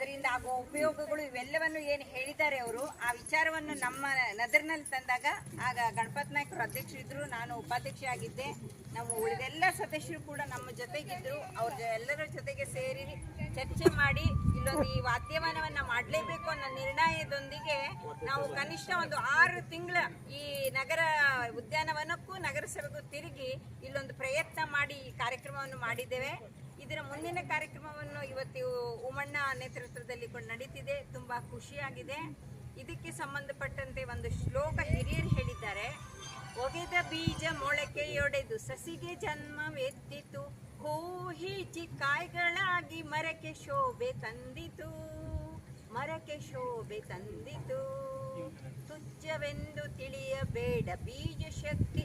ಅದರಿಂದ ಆಗುವ ಉಪಯೋಗಗಳು ಇವೆಲ್ಲವನ್ನು ಏನು ಹೇಳಿದ್ದಾರೆ ಅವರು, ಆ ವಿಚಾರವನ್ನು ನಮ್ಮ ನದರ್ನಲ್ಲಿ ತಂದಾಗ ಆಗ ಗಣಪತ್ ನಾಯ್ಕರು ಅಧ್ಯಕ್ಷರಿದ್ರು, ನಾನು ಉಪಾಧ್ಯಕ್ಷ ಆಗಿದ್ದೆ ನಮ್ಮ ಉಳಿದೆಲ್ಲ ಸದಸ್ಯರು ಕೂಡ ನಮ್ಮ ಜೊತೆಗಿದ್ರು. ಅವ್ರ ಎಲ್ಲರ ಜೊತೆಗೆ ಸೇರಿ ಚರ್ಚೆ ಮಾಡಿ ಇಲ್ಲೊಂದು ಈ ವಾದ್ಯಮಾನವನ್ನ ಮಾಡಲೇಬೇಕು ಅನ್ನೋ ನಿರ್ಣಯದೊಂದಿಗೆ ನಾವು ಕನಿಷ್ಠ ಒಂದು ಆರು ತಿಂಗಳ ಈ ನಗರ ಉದ್ಯಾನವನಕ್ಕೂ ನಗರಸಭೆಗೂ ತಿರುಗಿ ಇಲ್ಲೊಂದು ಪ್ರಯತ್ನ ಮಾಡಿ ಈ ಕಾರ್ಯಕ್ರಮವನ್ನು ಮಾಡಿದ್ದೇವೆ. ಇದರ ಮುಂದಿನ ಕಾರ್ಯಕ್ರಮವನ್ನು ಇವತ್ತು ಉಮಣ್ಣ ನೇತೃತ್ವದಲ್ಲಿ ನಡೀತಿದೆ. ತುಂಬಾ ಖುಷಿಯಾಗಿದೆ. ಇದಕ್ಕೆ ಸಂಬಂಧಪಟ್ಟಂತೆ ಒಂದು ಶ್ಲೋಕ ಹಿರಿಯರು ಹೇಳಿದ್ದಾರೆ. ಒಗೆದ ಬೀಜ ಮೊಳಕೆಯೊಡೆದು ಸಸಿಗೆ ಜನ್ಮವೆತ್ತಿತು ಹೂ ಹೀಚಿ ಕಾಯಿಗಳಾಗಿ ಮರಕ್ಕೆ ಶೋಭೆ ತಂದಿತು. ಮರಕ್ಕೆ ಶೋಭೆ ತಂದಿತು. ತುಚ್ಛವೆಂದು ತಿಳಿಯಬೇಡ ಬೀಜ ಶಕ್ತಿ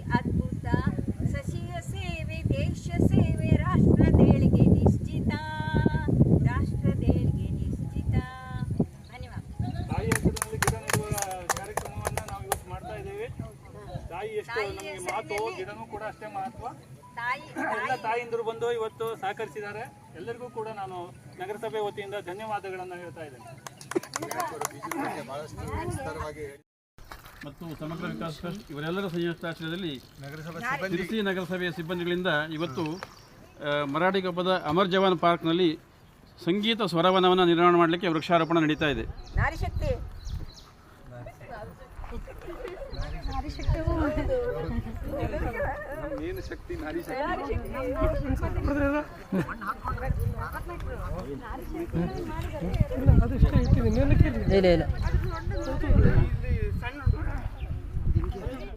ಎಷ್ಟು ನಮಗೆ ಮಾತು ಗಿಡನೂ ಕೂಡ ಅಷ್ಟೇ ಮಹತ್ವ. ತಾಯಿ ಎಲ್ಲ ತಾಯಿಂದರು ಬಂದು ಇವತ್ತು ಸಹಕರಿಸಿದ್ದಾರೆ. ಎಲ್ಲರಿಗೂ ಕೂಡ ನಾನು ನಗರಸಭೆ ವತಿಯಿಂದ ಧನ್ಯವಾದಗಳನ್ನು ಹೇಳ್ತಾ ಇದ್ದೇನೆ. ಮತ್ತು ಸಮಗ್ರ ವಿಕಾಸ್ ಟ್ರಸ್ಟ್ ಇವರೆಲ್ಲರ ಸಂಯುಕ್ತಾಶ್ರಯದಲ್ಲಿ ಶಿರಸಿ ನಗರಸಭೆಯ ಸಿಬ್ಬಂದಿಗಳಿಂದ ಇವತ್ತು ಮರಾಠಿ ಮರಾಠಿಗೊಬ್ಬದ ಅಮರ್ ಜವಾನ್ ಪಾರ್ಕ್ನಲ್ಲಿ ಸಂಗೀತ ಸ್ವರವನವನ್ನು ನಿರ್ಮಾಣ ಮಾಡಲಿಕ್ಕೆ ವೃಕ್ಷಾರೋಪಣ ನಡೀತಾ ಇದೆ. ನಾರಿ ಶಕ್ತಿ. ಏನು ಶಕ್ತಿ ನಾರಿ ಇಲ್ಲ ಇಲ್ಲ.